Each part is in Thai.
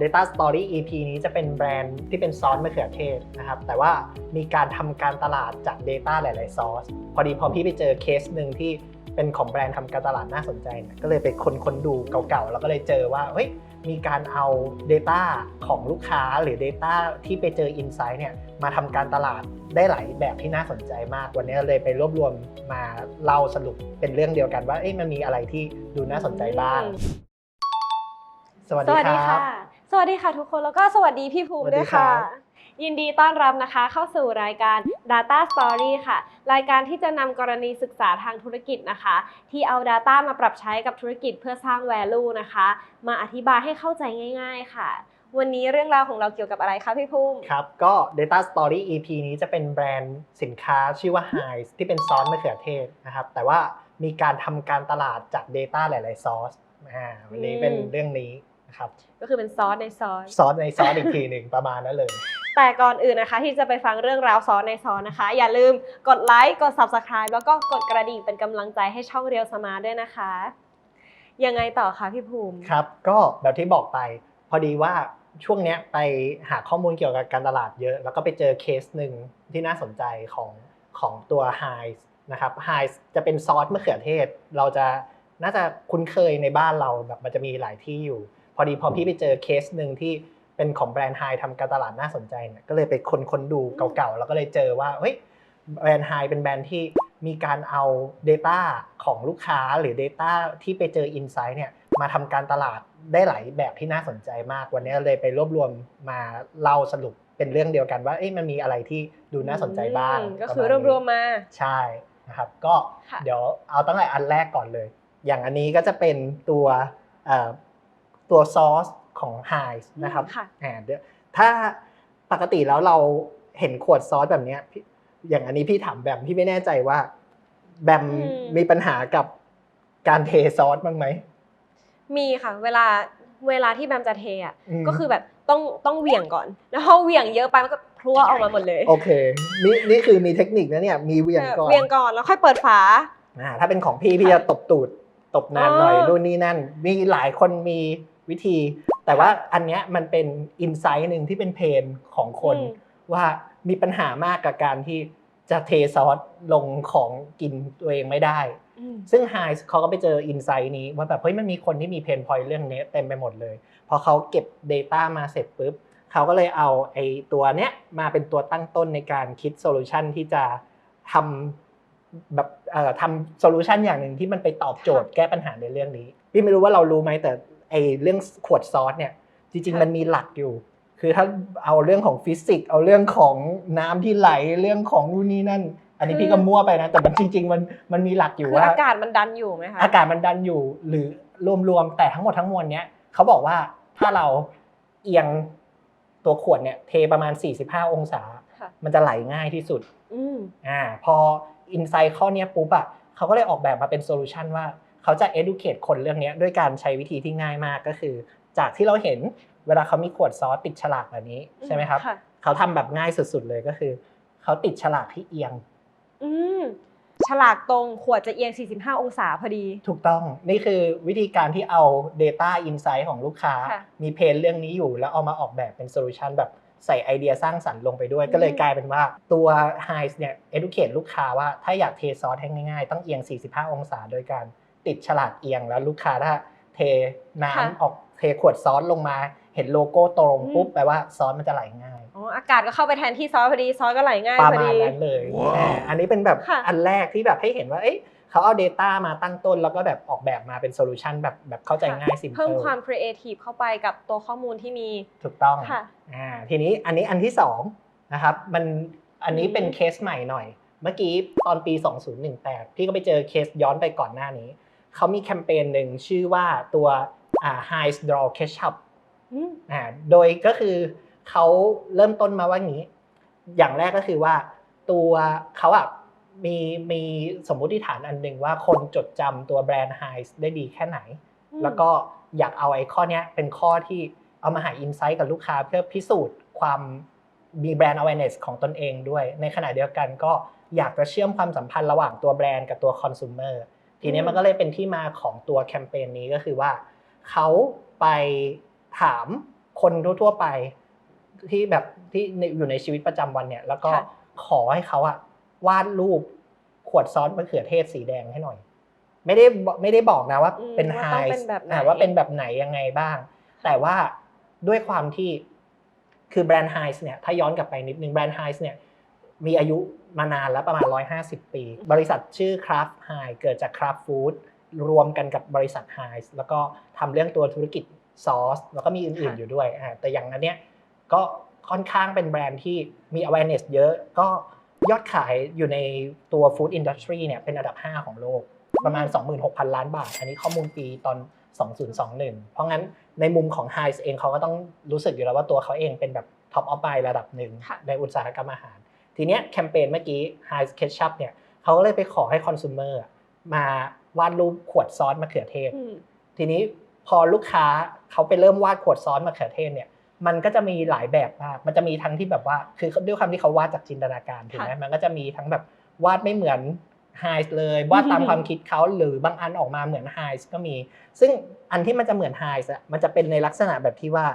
Data Story EP นี้จะเป็นแบรนด์ที่เป็นซอสมะเขือเทศนะครับ แต่ว่ามีการทำการตลาดจาก Data หลาย ๆ ซอส พอดีพอพี่ไปเจอเคสหนึ่งที่เป็นของแบรนด์ทำการตลาดน่าสนใจเนี่ยก็เลยไปคนคนๆดูเก่า ๆ แล้วก็เลยเจอว่าเฮ้ยมีการเอา Data ของลูกค้าหรือ Data ที่ไปเจอ Insight เนี่ยมาทำการตลาดได้หลายแบบที่น่าสนใจมาก วันนี้เลยไปรวบรวมมาเล่าสรุปเป็นเรื่องเดียวกันว่าเอ๊ะมันมีอะไรที่ดูน่าสนใจบ้าง สวัสสดีวัสดีคค่ะรับ สวัสดีค่ะทุกคนแล้วก็สวัสดีพี่ภูมิสวัสดีด้วยค่ะครับยินดีต้อนรับนะคะ เข้าสู่รายการ Data Story ค่ะ รายการที่จะนำกรณีศึกษาทางธุรกิจนะคะ ที่เอา Data มาปรับใช้กับธุรกิจเพื่อสร้าง value นะคะ มาอธิบายให้เข้าใจง่าย ๆ ค่ะ วันนี้เรื่องราวของเราเกี่ยวกับอะไรคะพี่ภูมิครับ ก็ Data Story EP นี้จะเป็นแบรนด์สินค้าชื่อว่า Heinz ที่เป็นซอสมะเขือเทศนะครับ แต่ว่ามีการทำการตลาดจาก Data หลาย ๆ ซอสอ่าวันนี้เป็นเรื่องนี้ นะครับก็คือเป็นซอสในซอสซอสในซอสอีกทีหนึ่งประมาณนั้นเลย แต่ก่อนอื่นนะคะ ที่จะไปฟังเรื่องราวซอสในซอสนะคะ อย่าลืมกดไลค์กด Subscribe แล้วก็กดกระดิ่งเป็นกำลังใจให้ช่องเรียวสมาร์ด้วยนะคะ ยังไงต่อคะพี่ภูมิครับ ก็แบบที่บอกไป พอดีว่าช่วงเนี้ยไปหาข้อมูลเกี่ยวกับการตลาดเยอะ แล้วก็ไปเจอเคสหนึ่งที่น่าสนใจของของตัว h i นะครับ h i จะเป็นซอสมะเขือเทศ เราจะน่าจะคุ้นเคยในบ้านเราแบบมันจะมีหลายที่อยู่ พอดีพอพี่ไปเจอเคสหนึ่งที่เป็นของแบรนด์ไฮทำการตลาดน่าสนใจเนี่ยก็เลยไปคนคนๆดูเก่าๆ แล้วก็เลยเจอว่าเฮ้ยแบรนด์ไฮเป็นแบรนด์ที่มีการเอา Data ของลูกค้าหรือ Data ที่ไปเจอ Insight เนี่ยมาทำการตลาดได้หลายแบบที่น่าสนใจมาก วันนี้เลยไปรวบรวมมาเล่าสรุปเป็นเรื่องเดียวกันว่าเอ๊ะมันมีอะไรที่ดูน่าสนใจบ้างอืมก็คือปะรมวณบนี้รวมมาใช่นะครับก็ค่ะเดี๋ยวเอาตั้งแต่อันแรกก่อนเลย อย่างอันนี้ก็จะเป็นตัวเอ่อ ตัวซอสของ h i นะครับค่ะ อ่าเดี๋ยวถ้าปกติแล้วเราเห็นขวดซอสแบบเนี้ยพี่อย่างอันนี้พี่ถามแบมพี่ไม่แน่ใจว่า แบมอืม มีปัญหากับการเทซอสบ้างไหมมีค่ะ เวลาเวลาที่แบมจะเทอะมก็คือแบบต้องต้องเหวี่ยงก่อน แล้วพอเหวี่ยงเยอะไปมันก็พลัวออกมาหมดเลยโอเคนี่นี่คือมีเทคนิคนะเนี่ยมีเหวียงก่อนเหวี่ยงก่อนแล้วค่อยเปิดฝา อ่าถ้าเป็นของพี่พี่จะตบตูดตบนานหน่อยอ๋อ นู่นนี่นั่น มีหลายคนมี วิธี แต่ว่าอันเนี้ยมันเป็นอินไซต์หนึ่งที่เป็นเพนของคนอืมว่ามีปัญหามากกับการที่จะเทซอสลงของกินตัวเองไม่ได้อืมซึ่งไฮเขาก็ไปเจออินไซต์นี้ว่าแบบเฮ้ยมันมีคนที่มีเพนพอยต์เรื่องนี้เต็มไปหมดเลย พอเขาเก็บ Data มาเสร็จปุ๊บเขาก็เลยเอาไอ้ตัวเนี้ยมาเป็นตัวตั้งต้นในการคิดโซลูชันที่จะทำแบบเอ่อทำโซลูชันอย่างหนึ่งที่มันไปตอบโจทย์แก้ปัญหาในเรื่องนี้ พี่ไม่รู้ว่าเรารู้ไหมแต่ ไอ้เรื่องขวดซอสเนี่ยจริง ๆ มันมีหลักอยู่ คือถ้าเอาเรื่องของฟิสิกส์เอาเรื่องของน้ำที่ไหลเรื่องของนู่นนี่นั่น อันนี้พี่ก็มั่วไปนะ แต่มันจริง ๆ มันมันมีหลักอยู่คือว่าอากาศมันดันอยู่ไหมคะอากาศมันดันอยู่หรือรวมๆแต่ทั้งหมดทั้งมวลเนี้ยเขาบอกว่าถ้าเราเอียงตัวขวดเนี่ยเทประมาณ 45 องศาค่ะมันจะไหลง่ายที่สุดอืมอ่าพออินไซต์ข้อเนี้ยปุ๊บอะเขาก็เลยออกแบบมาเป็นโซลูชันว่า เขาจะ educate คนเรื่องเนี้ยด้วยการใช้วิธีที่ง่ายมากก็คือ จากที่เราเห็นเวลาเขามีขวดซอสติดฉลากแบบนี้ใช่ไหมครับค่ะเขาทำแบบง่ายสุดๆเลยก็คือ เขาติดฉลากที่เอียง อืมฉลากตรงขวดจะเอียง 45 องศาพอดี ถูกต้องนี่คือวิธีการที่เอา Data Insight ของลูกค้าค่ะมีเพนเรื่องนี้อยู่แล้วเอามาออกแบบเป็นโซลูชันแบบใส่ไอเดียสร้างสรรค์ลงไปด้วยอืมก็เลยกลายเป็นว่าตัว h i เนี่ย educate ลูกค้าว่าถ้าอยากเทซอสให้ง่ายๆ ต้องเอียง 45 องศาโดยการ ติดฉลากเอียงแล้วลูกค้าถ้าเทน้ำออกเทขวดซอสลงมา เห็นโลโก้ตรงปุ๊บแปลว่าซอสมันจะไหลง่ายอ๋ออากาศก็เข้าไปแทนที่ซอสพอดีซอสก็ไหลง่ายประพอมาณดีนั้นเลยว้าวอ่าอันนี้เป็นแบบค่ะอันแรกที่แบบให้เห็นว่าเอ้ยเขาเอา Data มาตั้งต้นแล้วก็แบบออกแบบมาเป็นโซลูชันแบบแบบเข้าใจง่ายสิมเพิ่มความครีเอทีฟเข้าไปกับตัวข้อมูลที่มีถูกต้องค่ะอ่าทีนี้อันนี้อันที่สองนะครับมันอันนี้เป็นอืมเคสใหม่หน่อย เมื่อกี้ตอนปี 2018พี่ก็ไปเจอเคสย้อนไปก่อนหน้านี้ เขามีแคมเปญหนึ่งชื่อว่าตัวอ่า High Draw Ketchup อืมอ่าโดยก็คือเขาเริ่มต้นมาว่างี้ อย่างแรกก็คือว่าตัวเขาอะมีมีสมมุติฐานอันหนึ่งว่าคนจดจำตัวแบรนด์ไฮส์ได้ดีแค่ไหนอืมแล้วก็อยากเอาไอ้ข้อเนี้ยเป็นข้อที่เอามาหาอินไซต์กับลูกค้าเพื่อพิสูจน์ความมีแบรนด์ awareness ของตนเองด้วย ในขณะเดียวกันก็อยากจะเชื่อมความสัมพันธ์ระหว่างตัวแบรนด์กับตัวคอน sumer ทีนี้มันก็เลยเป็นที่มาของตัวแคมเปญนี้ก็คือว่าเขาไปถามคนทั่วๆไปที่แบบที่ในอยู่ในชีวิตประจำวันเนี่ย แล้วก็ค่ะขอให้เขาอะวาดรูปขวดซอสมะเขือเทศสีแดงให้หน่อย ไม่ได้บอกไม่ได้บอกนะว่าอืมเป็นว่าไฮต้องเป็นแบบไหนว่าเป็นแบบไหนยังไงบ้าง แต่ว่าด้วยความที่คือแบรนด์ไฮส์เนี่ยถ้าย้อนกลับไปนิดนึงแบรนด์ไฮส์เนี่ย มีอายุมานานแล้วประมาณ 150 ปี บริษัทชื่อ Kraft Heinz เกิดจาก Kraft Food รวมกันกับบริษัท Heinz แล้วก็ทำเรื่องตัวธุรกิจซอสแล้วก็มีอื่นๆค่ะอยู่ด้วยอ่าแต่อย่างนั้นเนี่ยก็ค่อนข้างเป็นแบรนด์ที่มี awareness เยอะ ก็ยอดขายอยู่ในตัว food industry เนี่ยเป็นอันดับ 5 ของโลก ประมาณ 26,000 ล้านบาท อันนี้ข้อมูลปีตอน 2021 เพราะงั้นในมุมของ h i เองเขาก็ต้องรู้สึกอยู่แล้วว่าตัวเขาเองเป็นแบบ top of mind ระดับหนึ่งค่ะในอุตสาหกรรมอาหาร ทีเนี้ยแคมเปญเมื่อกี้ High Ketchup เนี่ยเขาก็เลยไปขอให้คอน sumer อะมาวาดรูปขวดซอสมะเขือเทศอืมทีนี้พอลูกค้าเขาไปเริ่มวาดขวดซอสมะเขือเทศเนี่ยมันก็จะมีหลายแบบมาก มันจะมีทั้งที่แบบว่า คือด้วยความที่เขาวาดจากจินตนาการถูกไหมค่ะมันก็จะมีทั้งแบบวาดไม่เหมือนไฮส์เลย วาดตามความคิดเขาหรือบางอันออกมาเหมือนไฮส์ก็มี ซึ่งอันที่มันจะเหมือนไฮส์อะมันจะเป็นในลักษณะแบบที่ว่า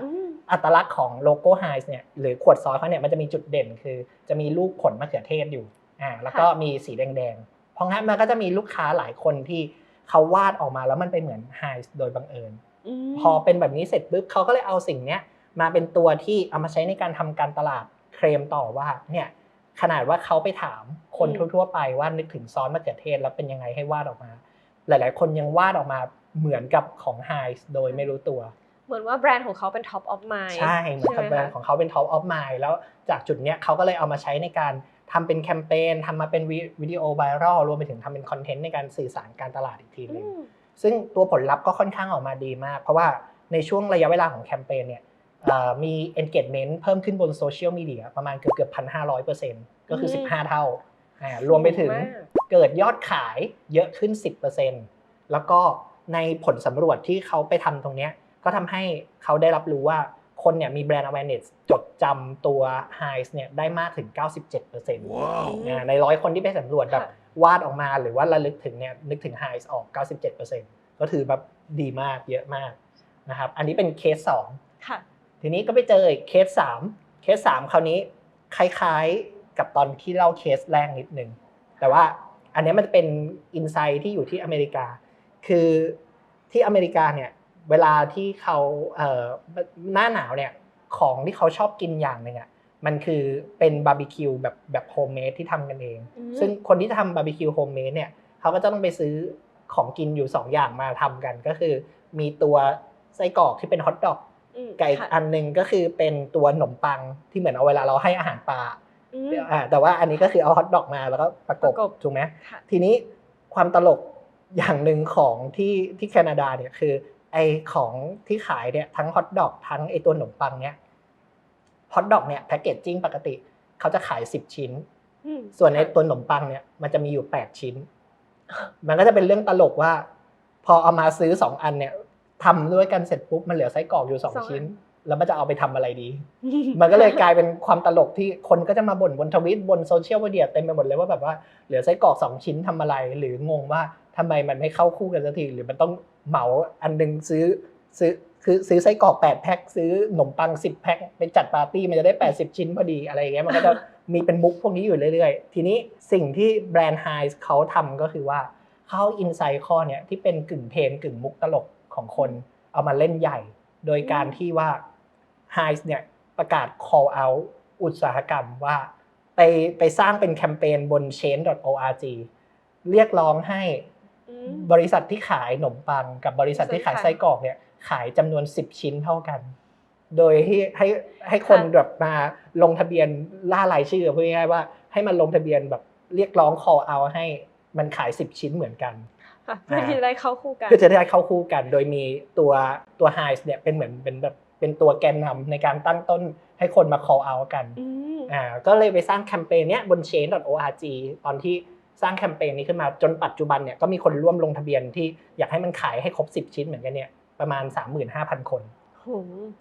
อืมอัตลักษณ์ของโลโก้ไฮส์เนี่ยหรือขวดซอสเขาเนี่ยมันจะมีจุดเด่นคือ จะมีลูกผลมะเขือเทศอยู่อ่าแล้วก็มีสีแดงๆเพราะงั้นมันก็จะมีลูกค้าหลายคนที่เขาวาดออกมาแล้วมันไปเหมือนไฮส์โดยบังเอิญมพอเป็นแบบนี้เสร็จปุ๊บเขาก็เลยเอาสิ่งเนี้ยมาเป็นตัวที่เอามาใช้ในการทำการตลาดเคลมต่อว่าเนี่ยขนาดว่าเขาไปถามคนทั่ว ๆ ไปว่านึกถึงซอสมะเขือเทศแล้วเป็นยังไงให้วาดออกมา หลาย ๆ คนยังวาดออกมาเหมือนกับของไฮส์โดยไม่รู้ตัว เหมือนว่าแบรนด์ของเขาเป็น top of mind ใช่เหมือนกับใช่ไหแบรนด์ของเขาเป็น top of mind แล้วจากจุดเนี้ยเขาก็เลยเอามาใช้ในการทำเป็นแคมเปญทำมาเป็นวิวิดีโอไวรัลรวมไปถึงทำเป็นคอนเทนต์ในการสื่อสารการตลาดอีกทีหอืนึงมซึ่งตัวผลลัพธ์ก็ค่อนข้างออกมาดีมาก เพราะว่าในช่วงระยะเวลาของแคมเปญเนี่ยเอ่อมี engagement เพิ่มขึ้นบนโซเชียลมีเดียประมาณเกือบเกือบพันห้าร้อยเปอร์เซ็นต์ก็คืออืม15 เท่าอ่ารวมไปถึงสูงมากเกิดยอดขายเยอะขึ้น 10%แล้วก็ในผลสำรวจที่เขาไปทำตรงเนี้ย ก็ทำให้เขาได้รับรู้ว่าคนเนี่ยมีแบรนด์ awareness จดจำตัว Heinz เนี่ยได้มากถึง 97%อ่าในร้อยคนที่ไปสำรวจแบบค่ะวาดออกมาหรือว่าระลึกถึงเนี่ยนึกถึง Heinz ออก 97%ก็ถือแบบดีมากเยอะมากนะครับอันนี้เป็นเคส2ค่ะทีนี้ก็ไปเจออีกเคส 3 เคส 3 คราวนี้คล้ายๆกับตอนที่เล่าเคสแรกนิดนึง แต่ว่าอันเนี้ยมันจะเป็นอินไซต์ที่อยู่ที่อเมริกา คือที่อเมริกาเนี่ย เวลาที่เขาเอ่อหน้าหนาวเนี่ยของที่เขาชอบกินอย่างหนึ่งอะมันคือเป็นบาร์บีคิวแบบแบบโฮมเมดที่ทำกันเองอืมซึ่งคนที่ทำบาร์บีคิวโฮมเมดเนี่ยเขาก็จะต้องไปซื้อของกินอยู่ 2 อย่างมาทำกันก็คือ มีตัวไส้กรอกที่เป็นฮอทดอกอืมกับอีกค่ะอันหนึ่งก็คือเป็นตัวขนมปังที่เหมือนเอาเวลาเราให้อาหารปลาอืมอ่าแต่ว่าอันนี้ก็คือเอาฮอทดอกมาแล้วก็ประกบประกบถูกไหมค่ะทีนี้ความตลกอย่างหนึ่งของที่ที่แคนาดาเนี่ยคือ ไอของที่ขายเนี่ยทั้งฮอทดอกทั้งไอตัวขนมปังเนี่ยฮอทดอกเนี่ยแพคเกจจิ้งปกติเขาจะขาย10ชิ้นอืมส่วนในค่ะตัวขนมปังเนี่ยมันจะมีอยู่8ชิ้น มันก็จะเป็นเรื่องตลกว่า พอเอามาซื้อ2อันเนี่ยทำด้วยกันเสร็จปุ๊บมันเหลือไส้กรอกอยู่สองอั2นชิ้น แล้วมันจะเอาไปทำอะไรดี มันก็เลยกลายเป็นความตลกที่คนก็จะมาบ่นบนทวิตบนโซเชียลมีเดียเต็มไปหมดเลยว่าแบบว่าเหลือไส้กรอกสองชิ้นทำอะไร หรืองงว่าทำไมมันไม่เข้าคู่กันสักทีหรือมันต้อง เหมาอันหนึงซื้อซื้อคือซื้อไส้กรอก8แพ็คซื้อขนมปัง 10แพ็คไปจัดปาร์ตี้มันจะได้ 80 ชิ้นพอดีอะไรอย่างเงี้ยมันก็จะมีเป็นมุกพวกนี้อยู่เรื่อยๆ ทีนี้สิ่งที่แบรนด์ไฮส์เขาทำก็คือว่าเข้าอินไซต์ข้อเนี่ยที่เป็นกึ่งเทรนกึ่งมุกตลกของคนเอามาเล่นใหญ่ โดยการที่ว่าไฮส์เนี่ยประกาศ call out อุตสาหกรรมว่า ไปไปสร้างเป็นแคมเปญบน chain.org เรียกร้องให้ บริษัทที่ขายขนมปังกับบริษัทที่ขายซื้อขายไส้กรอกเนี่ย ขายจำนวน10ชิ้นเท่ากัน โดยที่ให้ให้คนแบบมาลงทะเบียนล่ารายชื่อพูดง่ายๆว่าให้มันลงทะเบียนแบบเรียกร้อง call out ให้มันขาย10ชิ้นเหมือนกันค่ะเพื่อที่จะได้เข้าคู่กันเพื่อจะได้เข้าคู่กัน โดยมีตัวตัวไฮส์เนี่ยเป็นเหมือนเป็นแบบเป็นตัวแกนนำในการตั้งต้นให้คนมา call out กันอืมอ่าก็เลยไปสร้างแคมเปญเนี้ยบน chain.org ตอนที่ สร้างแคมเปญนี้ขึ้นมาจนปัจจุบันเนี่ยก็มีคนร่วมลงทะเบียนที่อยากให้มันขายให้ครบ 10 ชิ้นเหมือนกันเนี่ยประมาณ 35,000 คนโห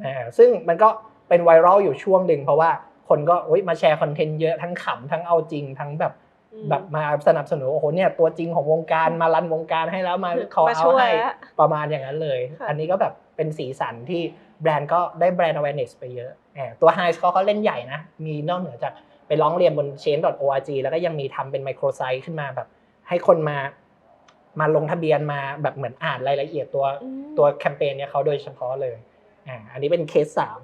อ่าซึ่งมันก็เป็นไวรัลอยู่ช่วงหนึ่งเพราะว่าคนก็เฮ้ยมาแชร์คอนเทนต์เยอะทั้งขำทั้งเอาจริงทั้งแบบอืมแบบมาสนับสนุนโอ้โหเนี่ยตัวจริงของวงการมารันวงการให้แล้วมาขอมาเอาช่วยให้อะประมาณอย่างนั้นเลยค่ะอันนี้ก็แบบเป็นสีสันที่แบรนด์ก็ได้แบรนด์ awareness ไปเยอะแหมตัว Heinz เขาก็เล่นใหญ่นะ มีนอกเหนือจาก ไปร้องเรียนบน chain.org แล้วก็ยังมีทำเป็น microsite ขึ้นมาแบบ ให้คนมามาลงทะเบียนมาแบบเหมือนอ่านรายละเอียดตัวอืมตัวแคมเปญเนี่ยเขาโดยเฉพาะเลยอ่าอันนี้เป็นเคสสาม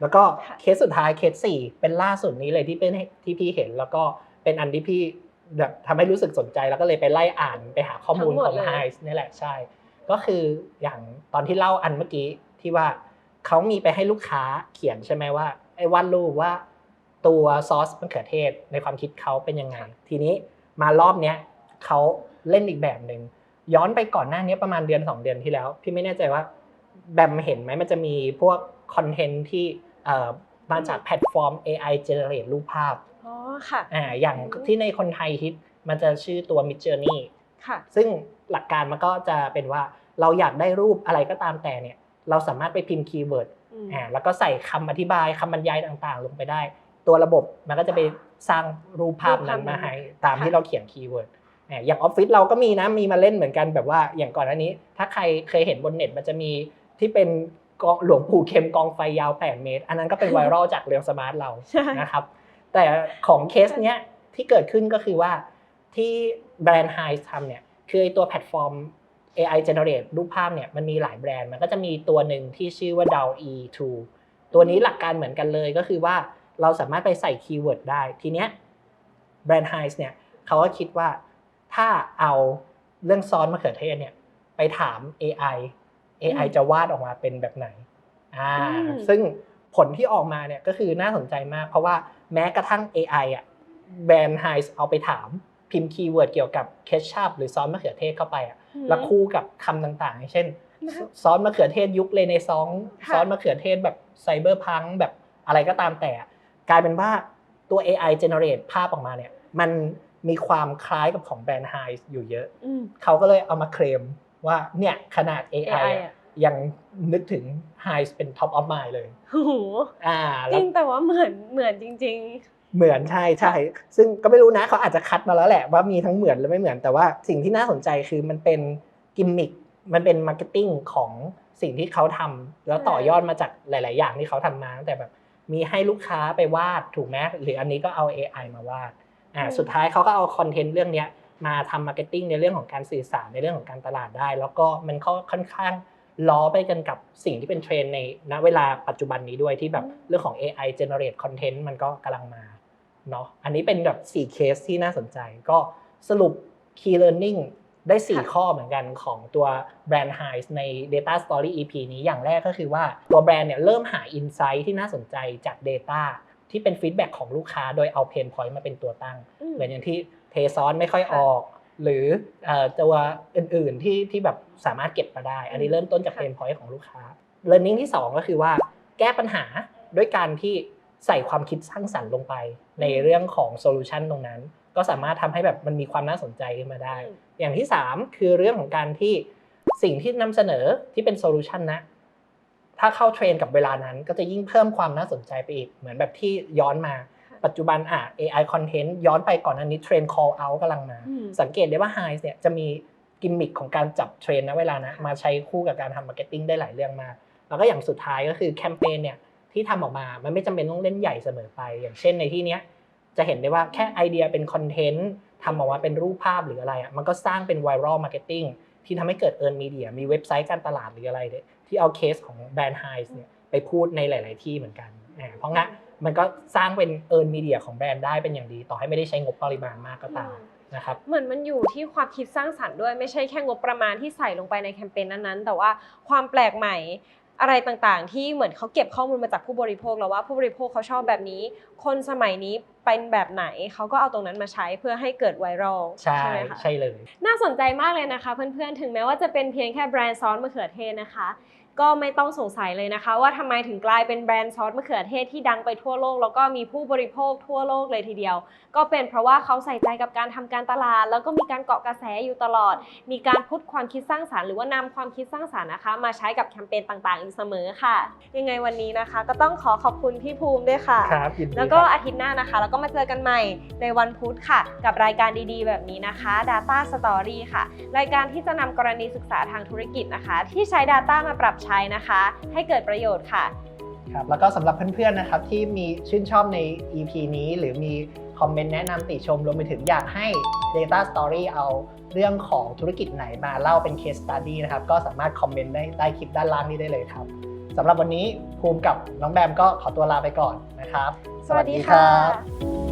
แล้วก็ค่ะเคสสุดท้ายเคสสี่เป็นล่าสุดนี้เลยที่เป็นที่พี่เห็นแล้วก็เป็นอันที่พี่แบบทำให้รู้สึกสนใจแล้วก็เลยไปไล่อ่านไปหาข้อมูลของ Heinz นี่แหละใช่ ก็คืออย่างตอนที่เล่าอันเมื่อกี้ที่ว่าเขามีไปให้ลูกค้าเขียนใช่ไหมว่าไอ้วาดรูปว่า ตัวซอสมะเขือเทศในความคิดเขาเป็นยังไง ทีนี้มารอบเนี้ยเขาเล่นอีกแบบหนึ่งย้อนไปก่อนหน้านี้ประมาณเดือน 2 เดือนที่แล้ว พี่ไม่แน่ใจว่าแบมเห็นไหมมันจะมีพวกคอนเทนต์ที่เอ่อมาจากแพลตฟอร์ม AI generate รูปภาพอ๋อค่ะอ่าอย่างที่ในคนไทยฮิตมันจะชื่อตัว Mid Journey ค่ะ ซึ่งหลักการมันก็จะเป็นว่าเราอยากได้รูปอะไรก็ตามแต่เนี่ย เราสามารถไปพิมพ์คีย์เวิร์ดอืมอ่าแล้วก็ใส่คำอธิบายคำบรรยายต่างๆ ลงไปได้ ตัวระบบมันก็จะไปสร้างรูปภาพนั้นมาให้ตามที่เราเขียนคีย์เวิร์ดอ่าอย่างออฟฟิศเราก็มีนะมีมาเล่นเหมือนกันแบบว่าอย่างก่อนหน้านี้ ถ้าใครเคยเห็นบนเน็ตมันจะมีที่เป็นกองหลวงปู่เข็มกองไฟยาว 8 เมตร อันนั้นก็เป็นไวรัลจากเรียวสมาร์ทเราใช่นะครับ แต่ของเคสเนี้ยที่เกิดขึ้นก็คือว่าที่แบรนด์ Heinz ทำเนี่ยคือไอตัวแพลตฟอร์ม AI generate รูปภาพเนี่ยมันมีหลายแบรนด์มันก็จะมีตัวหนึ่งที่ชื่อว่า DAW E2 ตัวนี้หลักการเหมือนกันเลยก็คือว่า เราสามารถไปใส่คีย์เวิร์ดได้ ทีเนี้ยแบรนด์ Heinz เนี่ยเขาก็คิดว่าถ้าเอาเรื่องซอสมะเขือเทศเนี่ยไปถาม AI AI อืมจะวาดออกมาเป็นแบบไหนอ่าอืมซึ่งผลที่ออกมาเนี่ยก็คือน่าสนใจมาก เพราะว่าแม้กระทั่ง AI อะแบรนด์ Heinz เอาไปถามพิมพ์คีย์เวิร์ดเกี่ยวกับเคชัพหรือซอสมะเขือเทศเข้าไปอะแล้วคู่กับคำต่างๆอย่างเช่นนะคะซอสมะเขือเทศยุคเลในซองค่ะซอสมะเขือเทศแบบไซเบอร์พังแบบอะไรก็ตามแต่ กลายเป็นว่าตัว AI generate ภาพออกมาเนี่ย มันมีความคล้ายกับของแบรนด์ Heinz อยู่เยอะอืมเขาก็เลยเอามาเคลมว่าเนี่ยขนาด AI, AI อะอะยังนึกถึง Heinz เป็น top of mind เลยโอ้โหอ่าจแล้ริวงแต่ว่าเหมือนเหมือนจริงเหมือนใช่ใช่ซึ่งก็ไม่รู้นะเขาอาจจะคัดมาแล้วแหละว่ามีทั้งเหมือนและไม่เหมือนแต่ว่าสิ่งที่น่าสนใจคือมันเป็นกิมมิคมันเป็นมาร์เก็ตติ้งของสิ่งที่เขาทำแล้วต่อยอดมาจากหลาย ๆ อย่างที่เขาทำมาตั้งแต่แบบ มีให้ลูกค้าไปวาดถูกไหมหรืออันนี้ก็เอา AI มาวาดอ่าอืมสุดท้ายเขาก็เอาคอนเทนต์เรื่องเนี้ยมาทำมาร์เก็ตติ้งในเรื่องของการสื่อสารในเรื่องของการตลาดได้ แล้วก็มันก็ค่อนข้างล้อไปกันกับสิ่งที่เป็นเทรนด์ในณเวลาปัจจุบันนี้ด้วยที่แบบเรื่องของ AI generate content มันก็กำลังมาเนาะอันนี้เป็นแบบ4เคสที่น่าสนใจก็สรุป Key Learning ได้ 4 ข้อเหมือนกันของตัวแบรนด์ Heinz ใน Data Story EP นี้อย่างแรกก็คือว่าตัวแบรนด์เนี่ยเริ่มหา Insight ที่น่าสนใจจาก Data ที่เป็นฟีดแบ็กของลูกค้าโดยเอา Pain Point มาเป็นตัวตั้งๆอืมเหมือนอย่างที่เทซอนไม่ค่อยค่ะออก หรือเอ่อตัวอื่นๆที่ที่แบบสามารถเก็บมาได้ อันนี้เริ่มต้นจากค่ะเพนพอยต์ของลูกค้า learning ที่ 2 ก็คือว่าแก้ปัญหาด้วยการที่ใส่ความคิดสร้างสรรค์ลงไป ในเรื่องของโซลูชันตรงนั้น ก็สามารถทำให้แบบมันมีความน่าสนใจขึ้นมาได้อืมอย่างที่ 3 คือเรื่องของการที่สิ่งที่นำเสนอที่เป็นโซลูชันนะ ถ้าเข้าเทรนกับเวลานั้น ก็จะยิ่งเพิ่มความน่าสนใจไปอีก เหมือนแบบที่ย้อนมาปัจจุบันอะ AI content ย้อนไปก่อนอันนี้เทรน call out กำลังมาอืมสังเกตได้ว่า Heinz เนี่ยจะมีกิมมิคของการจับเทรนนะเวลานะ มาใช้คู่กับการทำมาร์เก็ตติ้งได้หลายเรื่องมาก แล้วก็อย่างสุดท้ายก็คือแคมเปญเนี่ยที่ทำออกมา มันไม่จำเป็นต้องเล่นใหญ่เสมอไป อย่างเช่นในที่เนี้ย จะเห็นได้ว่าแค่ไอเดียเป็นคอนเทนต์ทำออกมาเป็นรูปภาพหรืออะไรอะมันก็สร้างเป็นไวรัลมาร์เก็ตติ้งที่ทำให้เกิดเอิร์นมีเดียมีเว็บไซต์การตลาดหรืออะไรเนี่ยที่เอาเคสของแบรนด์ Heinz เนี่ยไปพูดในหลาย ๆ ที่เหมือนกันอ่าเพราะงั้นมันก็สร้างเป็นเอิร์นมีเดียของแบรนด์ได้เป็นอย่างดี ต่อให้ไม่ได้ใช้งบปริมาณมากก็ตามนะครับเหมือนมันอยู่ที่ความคิดสร้างสรรค์ด้วยไม่ใช่แค่งบประมาณที่ใส่ลงไปในแคมเปญนั้น ๆ แต่ว่าความแปลกใหม่อะไรต่างๆ ที่เหมือนเขาเก็บข้อมูลมาจากผู้บริโภคแล้วว่าผู้บริโภคเขาชอบแบบนี้ คนสมัยนี้ เป็นแบบไหนเขาก็เอาตรงนั้นมาใช้เพื่อให้เกิดไวรัลใช่ไหมคะใช่เลย น่าสนใจมากเลยนะคะ เพื่อนๆ ถึงแม้ว่าจะเป็นเพียงแค่แบรนด์ซอสมะเขือเทศนะคะ ก็ไม่ต้องสงสัยเลยนะคะ ว่าทำไมถึงกลายเป็นแบรนด์ซอสมะเขือเทศที่ดังไปทั่วโลก แล้วก็มีผู้บริโภคทั่วโลกเลยทีเดียว ก็เป็นเพราะว่าเขาใส่ใจกับการทำการตลาด แล้วก็มีการเกาะกระแสอยู่ตลอด มีการพุทความคิดสร้างสารรค์หรือว่านำความคิดสร้างสารรค์นะคะ มาใช้กับแคมเปญต่างๆ อยู่เสมอค่ะ ยังไงวันนี้นะคะ ก็ต้องขอขอบคุณพี่ภูมิด้วยค่ะครับยินดีแล้วก็ครับอาทิตย์หน้านะคะแล้วก็มาเจอกันใหม่ในวันพุธค่ะ กับรายการดีๆ แบบนี้นะคะ Data Story ค่ะ รายการที่จะนำกรณีศึกษาทางธุรกิจนะคะ ที่ใช้ Data มาปรับใช้ใช้นะคะ ให้เกิดประโยชน์ค่ะครับแล้วก็สำหรับเพื่อนๆนะครับที่มีชื่นชอบใน EP นี้หรือมีคอมเมนต์แนะนำติชมรวมไปถึงอยากให้ Data Story เอาเรื่องของธุรกิจไหนมาเล่าเป็น case study นะครับ ก็สามารถคอมเมนต์ได้ใต้คลิปด้านล่างนี้ได้เลยครับ สำหรับวันนี้ภูมิกับน้องแบมก็ขอตัวลาไปก่อนนะครับ สวัสดีค่ะ